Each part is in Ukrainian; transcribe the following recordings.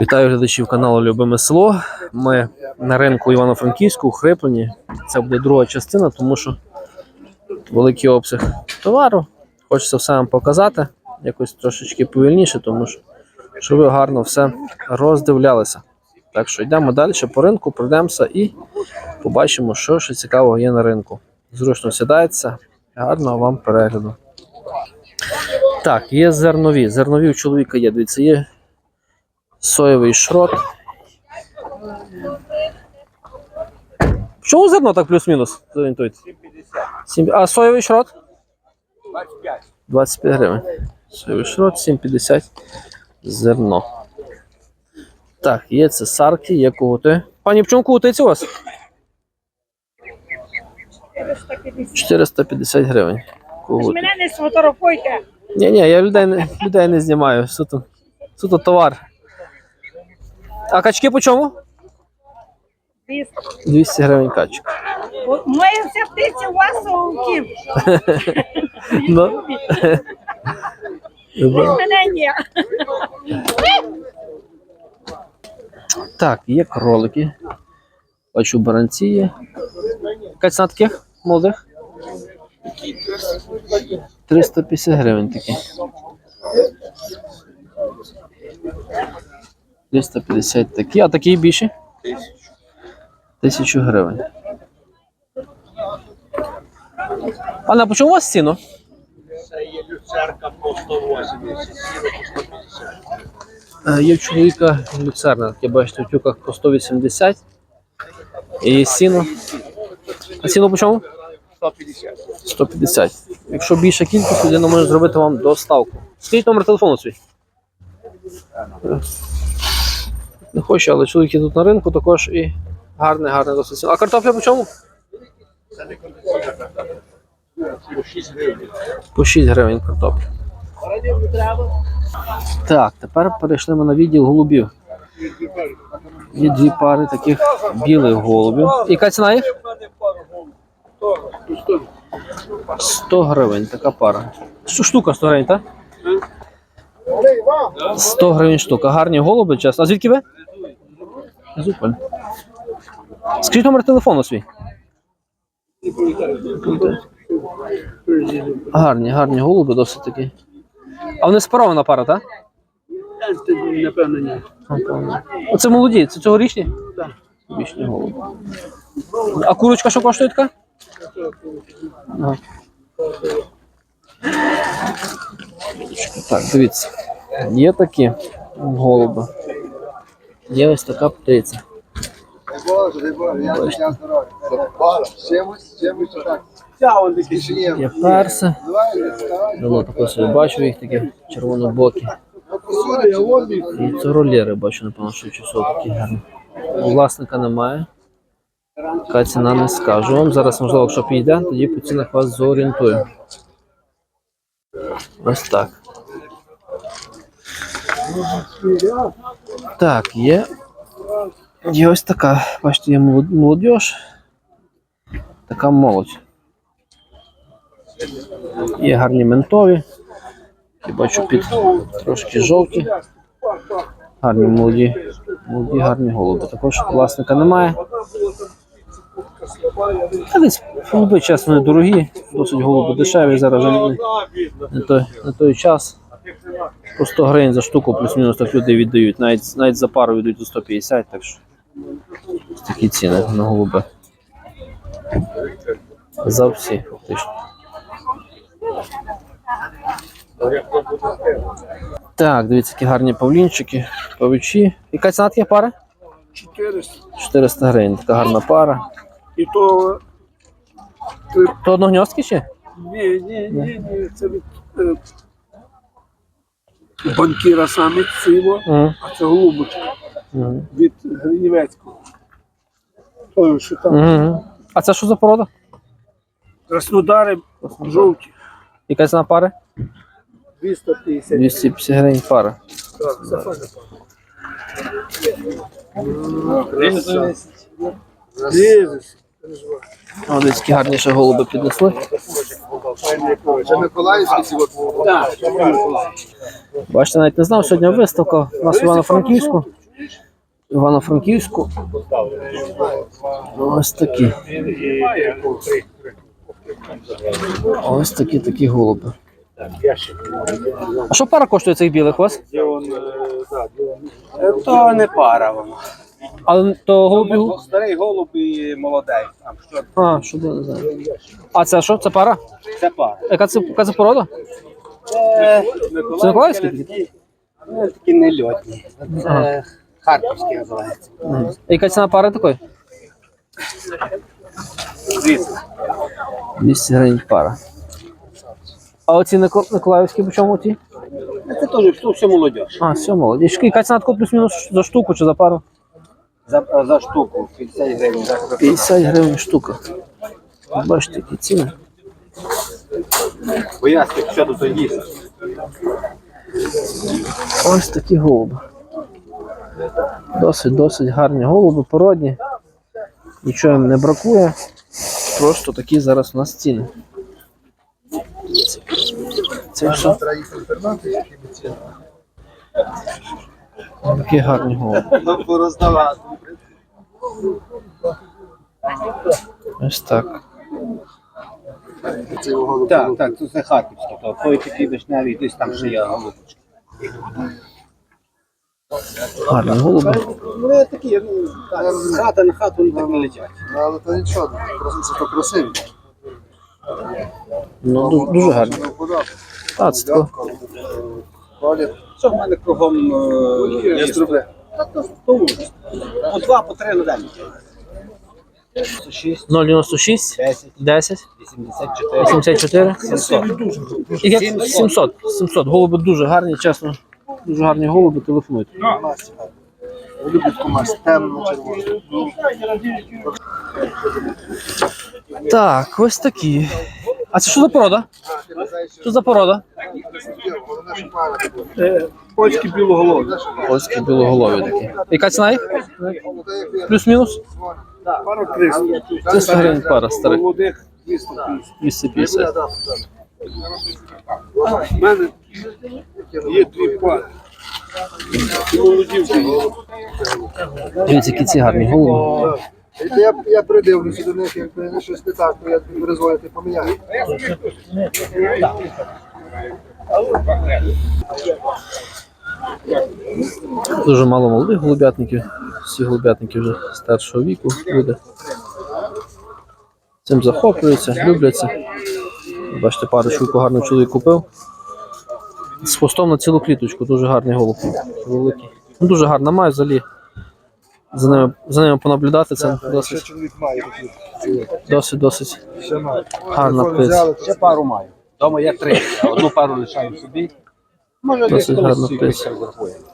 Вітаю глядачів каналу Любиме село. Ми на ринку Івано-Франківську, у Хриплені. Це буде друга частина, тому що великий обсяг товару. Хочеться все вам показати. Якось трошечки повільніше, тому що щоб ви гарно все роздивлялися. Так що йдемо далі по ринку, пройдемося і побачимо, що ще цікавого є на ринку. Зручно сідається. Гарного вам перегляду. Так, є зернові. Зернові у чоловіка є. Дивіться, є соєвий шрот. Чому зерно так плюс-мінус? Зорієнтуйте. 7,50. А соєвий шрот? 25. 25 гривень. Соєвий шрот 7,50 зерно. Так, є цесарки, є кути. Пані, в чому кутиці у вас? 450 гривень. Ж мене не сфотографуйте. Ні, ні, я людей не, людей не знімаю. Суто, суто товар. А качки по чому? 200 гривень качок. Моя вся птиця у вас у ків. Ну. Мене ні. Так, є кролики. Бачу баранці є. Яка ціна таких молодих? 350 гривень такі. 350 такі, а такі більші? Тисячу гривень. Пане, а по чому у вас ціну? Це є люцерка по 180, сіра по 150. Е, Є в чоловіка люцерна, таке бачите, в тюках по 180. І сіно. А сіно по чому? 150. 150. Якщо більша кількість, людина може зробити вам доставку. Скажіть номер телефону свій. Не хочу, але чоловіки тут на ринку також і гарне, гарне досить. А картопля по чому? Це не кондиціонер. По 6 гривень. По 6 гривень картопля. Так, тепер перейшли ми на відділ голубів. Є дві пари таких білих голубів. Яка ціна їх? 100 гривень така пара. Штука 100 гривень, так? 100 гривень штука. Гарні голуби, чесно. А звідки ви? Зуполь. Скажіть номер телефону свій. Гарні, гарні голуби, досить такі. А вони спарована пара, так? Напевно, ні. Напевно. Оце молоді, це цьогорічні? Так. Вічні голуби. А курочка що коштує така? Ага. Так, дивіться. Є такі голуби. Є ось така птиця. Є. Перси. Давно також я бачу їх такі червонобокі. І це ролєри, бачу, напевно, що часов такі гарні. Власника немає. Яка ціна не скажу вам. Зараз, можливо, якщо підійде, тоді по цінах вас зорієнтую. Ось так. Так, є. Є ось така. Бачите, є молод- молодіж. Така молодь. Є гарні ментові. Я бачу під трошки жовті. Гарні молоді, молоді, гарні голуби. Також власника немає. Та десь голуби, чесно, недорогі, досить голуби дешеві. Зараз не, не, той, не той час. По 100 гривень за штуку плюс-мінус так люди віддають. Навіть, навіть за пару віддають за 150, так що такі ціни на голуби. За всі, фактично. Так, дивіться, які гарні павлінчики, павичі. Яка ціна таких пара? 400. 400 гривень, така гарна пара. І то... То одногньостки ще? Ні, ні, ні, ні, це від е, банкіра самець сиво, а це голубочка від Гринівецького. Той, що там. А це що за порода? Краснодари жовті. Яка ціна пари? 250. 250 гривень пара. Так, це. Різись. О, десь які гарні ще голуби піднесли. Бачите, навіть не знав, сьогодні виставка у нас в Івано-Франківську. Івано-Франківську. Ось такі. Ось такі такі голуби. А що пара коштує цих білих у вас? То не пара воно. А то голубі. гу- Старий голуб і молодий. Там що А, що не. А це що? Це пара? це пара. Яка це, яка це порода? Це Це Миколаївський такий? Ну, такі нельотні. Ага. Це харківський називається. Яка ціна пари такої? Звісно. 200 гривень пара. А оці Нико- Миколаївські по чому ті? Це теж що все молодь. А, все, молоді. Яка ціна таку плюс-мінус за штуку чи за пару? За, за штуку 50 гривень. За штуку. 50 гривень штука. Бачите, які ціни. Бо що тут їсти. Ось такі голуби. Досить, досить гарні голуби, породні. Нічого їм не бракує. Просто такі зараз у нас ціни. Це все такі гарні голуби. Пороздавати. Ось так. Так, так, це харківський. То той такий вишневий, десь там ще є голубочки. Гарні голуби. Вони такі, ну, так, з хати на хату вони так не летять. Ну, Але то нічого, просто це красиві. Ну, дуже, дуже гарні. Ну, це тако. Що в мене кругом е, Є струби. Та то- то ужас. По два, по три на день. 6, 096 10, 10 84. 84 700. І як 700. 700. Голуби дуже гарні, чесно. Дуже гарні голуби, телефонуйте. Люблять комась темно червоно. Так, ось такі. А це що за порода? Що за порода? Буде. Польські білоголові. Польські білоголові такі. Яка ціна їх? Плюс-мінус? Пара 300. 300 гривень пара старих. Молодих 250. У мене є дві пари. Дивіться, які ці гарні голуби. І Я, я придивлюся до них, не щось не так, то я перезвонити поміняю. Дуже мало молодих голубятників. Всі голубятники вже старшого віку люди. Цим захоплюються, любляться. Бачите, парочку гарний чоловік купив. З хвостом на цілу кліточку, дуже гарний голуб. Великий. Ну, дуже гарно, маю взагалі. За ними, за ними понаблюдати, це Ще досить, чоловік має такі. досить, досить гарна птиця. Ще пару маю. Дома є три. а Одну пару лишаю собі. Може, десь Досить колись гарна собі птиця.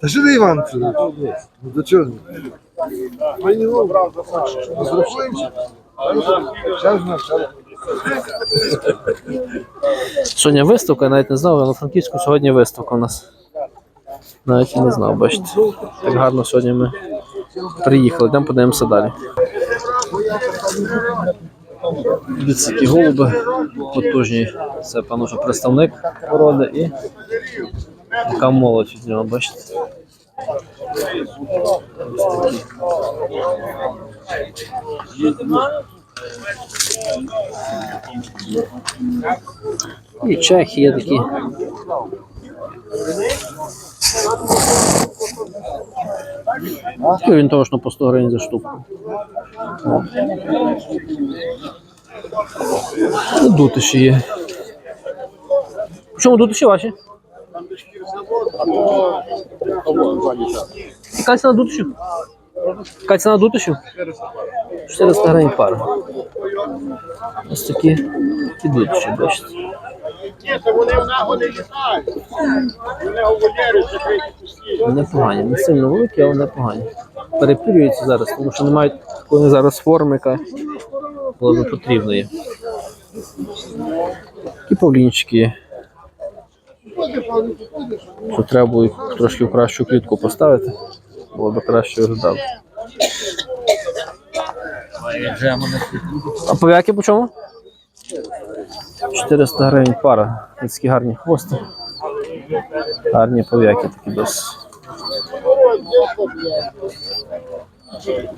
Та що ти, Іван? це? Ну, До чого? Мені обрав Розрахуємося? Час на час. Сьогодні виставка, я навіть не знав, на Франківську сьогодні виставка у нас. Навіть і не знав, бачите. Так гарно сьогодні ми приїхали, йдемо подивимося далі. Дивіться, голуби потужні. Це певно, представник породи і така молодь від нього, бачите. І чехи є такі. Він точно по 100 гривень за штуку. Дутиші є. В чому дутиші ваші? Яка ціна дутишів? Яка ціна дутишів? 400 гривень пара. Ось такі, такі дутиші, бачите. Непогані, не сильно великі, але непогані. Перепірюються зараз, тому що не мають такої зараз форми, яка була б потрібної. Такі павлінчики. Що треба було їх трошки в кращу клітку поставити, було б краще виглядало. А пов'яки по чому? 400 гривень пара. Такі гарні хвости. Гарні пов'яки такі досить.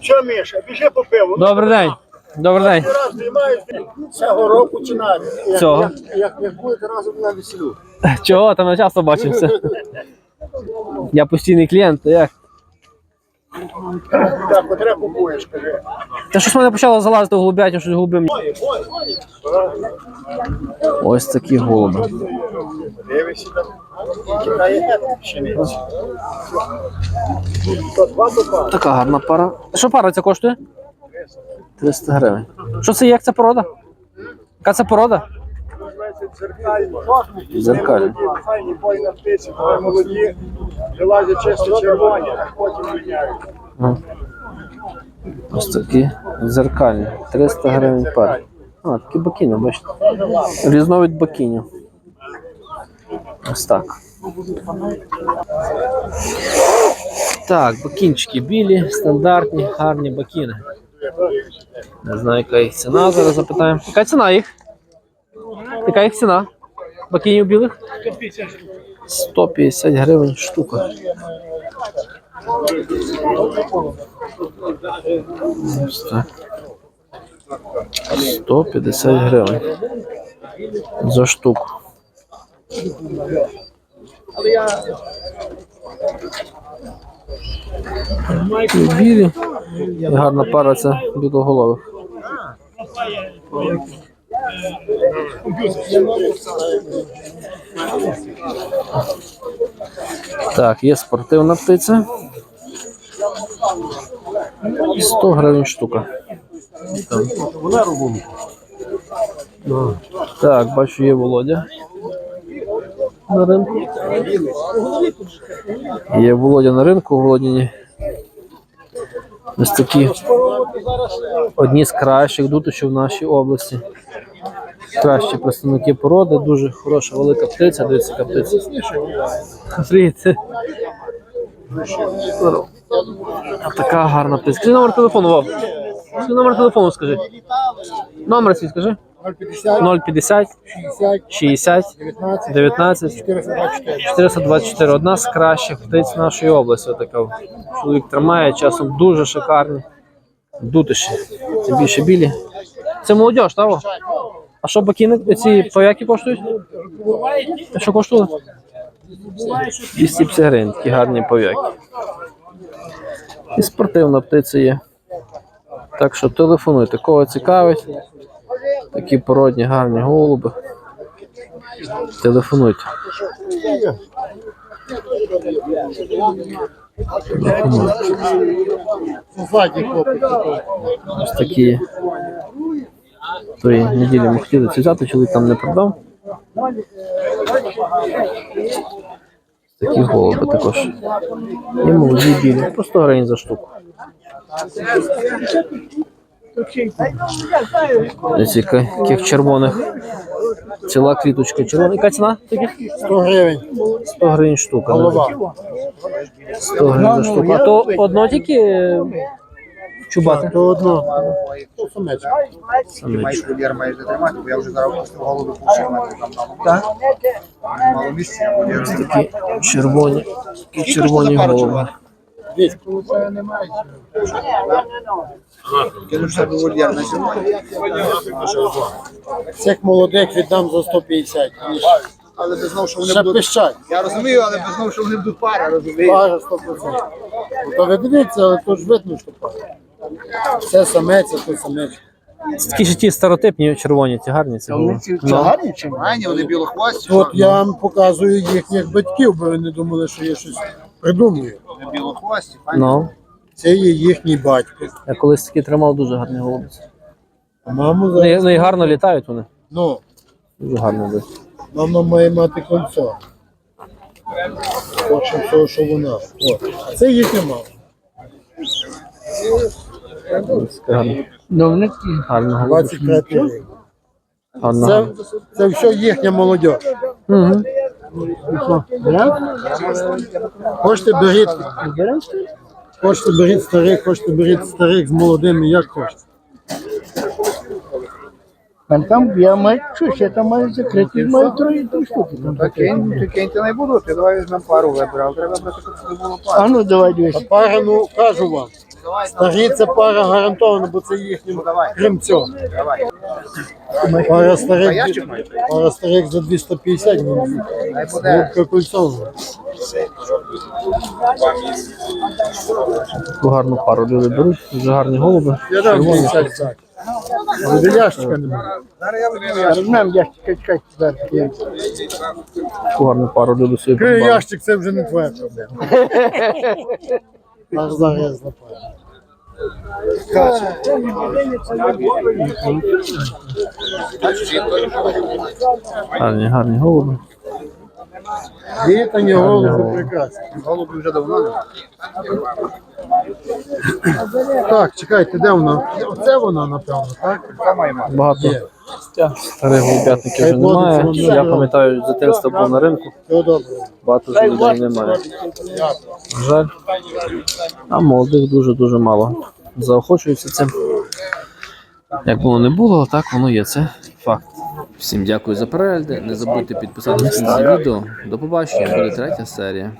Що, Міша, біжи по пиву. Добрий день. Добрий день. Раз знімаєш цього року чи навіть. Як- Цього. Як, як, як будете разом на весіллю. Чого? Там на часто бачимося. Я постійний клієнт, то як? Так, котре купуєш, кажи. Та щось мене почало залазити в голубятню, щось голуби. мені. Ось такі голуби. Дивишся там. Така гарна пара. Що пара ця коштує? 300 гривень. Що це є? Як це порода? Яка це порода? Дзеркально. Молоді, Файні бойна птиці, молоді, вилазять чисто червоні, а потім міняють. Ось такі зеркальні. 300 гривень пара. А, такі бакіни, бачите. Різновид бакінів. Ось так. Так, бакінчики білі, стандартні, гарні бакіни. Не знаю, яка їх ціна, зараз запитаємо. Яка ціна їх? Яка їх ціна? Бакінів білих? 150 гривень штука. Ось так. 150 гривень. За штуку. Білі. Гарна пара це білоголових. Так, є спортивна птиця. 100 гривень штука. Так, бачу, є Володя. На ринку. Є Володя на ринку, Володіні. Ось такі одні з кращих дутичів в нашій області. Кращі представники породи, дуже хороша велика птиця, дивіться, яка птиця. Привіт. А така гарна птиця. Скажи номер телефону, Вов. Скажи номер телефону, скажи. Номер свій скажи. 050, 050 60, 60 19, 19 424. 424. Одна з кращих птиць нашої області. Така. Чоловік тримає, часом дуже шикарні. Дутиші. Це більше білі. Це молодіж, так? А що бакіни, ці пояки коштують? Що коштували? 250 гривень, такі гарні пов'яки. І спортивна птиця є. Так що телефонуйте, кого цікавить. Такі породні, гарні голуби. Телефонуйте. Ось такі. Тої неділі ми хотіли ці взяти, чоловік там не продав. Такі голуби також. Є молоді білі, по 100 гривень за штуку. Яких червоних. Ціла кліточка червона. Яка ціна таких? 100 гривень. 100 гривень штука. Голова. 100 гривень за штуку. А то одно тільки е, чубати. То одно. То самечка. Вольєр маєш затримати, бо я вже зараз пустив голову пушив там мало. Мало місця, я вольєр. Такі червоні, такі червоні голови. Цих молодих віддам за 150. Але без знов, що вони Ще будуть. пищать. Я розумію, але без знов, що вони будуть пара, розумієш? Пара 100%. Ну, То ви дивіться, але то ж видно, що пара. Це самець, а то самець. Це такі ж ті старотипні червоні, ці гарні ці голови. Ну, гарні чи мані, вони білохвості. От я вам показую їхніх батьків, бо ви не думали, що я щось придумую. Вони білохвості, ну, Це є їхній батько. я колись такі тримав дуже гарні голуби. А маму Ну, і, зараз. ну і гарно літають вони. Ну, Дуже гарно йдуть. мама має мати кольцо. Хочемо того, що вона. От. А це їхня мама. Гарна голуба. 23 рік. Гарна. Це, це все їхня молодь. Угу. Хочете беріть. Хочете беріть старих, хочете беріть старих з молодими, як хочете. мене там я маю щось, я там маю закрити, маю троє три штуки. Там Так кинь, ти не буду, ти давай візьмемо пару вибирав. Треба брати, щоб було пару. А ну давай дивись. Пара, ну кажу вам. Старі це пара гарантована, бо це їхнім крім цього. Пара старих, пара старих за 250 ну, Хай кольцова. Таку гарну пару люди беруть, дуже гарні голуби. Я дам 50 так. Ящика немає. Візьму. Ящика, чекайте зараз. Таку гарну пару люди собі Крий ящик, це вже не твоя проблема. Аж зараз злапаю. Гарні, гарні голуби. Вітані голови прекрасні. Голуби вже давно немає. Так, чекайте, де вона? Оце вона, напевно, так? Багато Є. старих голубятників вже немає. Я пам'ятаю, з дитинства був на ринку, багато вже людей немає. На жаль. А молодих дуже-дуже мало. Заохочуються цим. Як воно не було, так воно є. Це факт. Всім дякую за перегляди. Не забудьте підписатися на відео. До побачення, буде третя серія.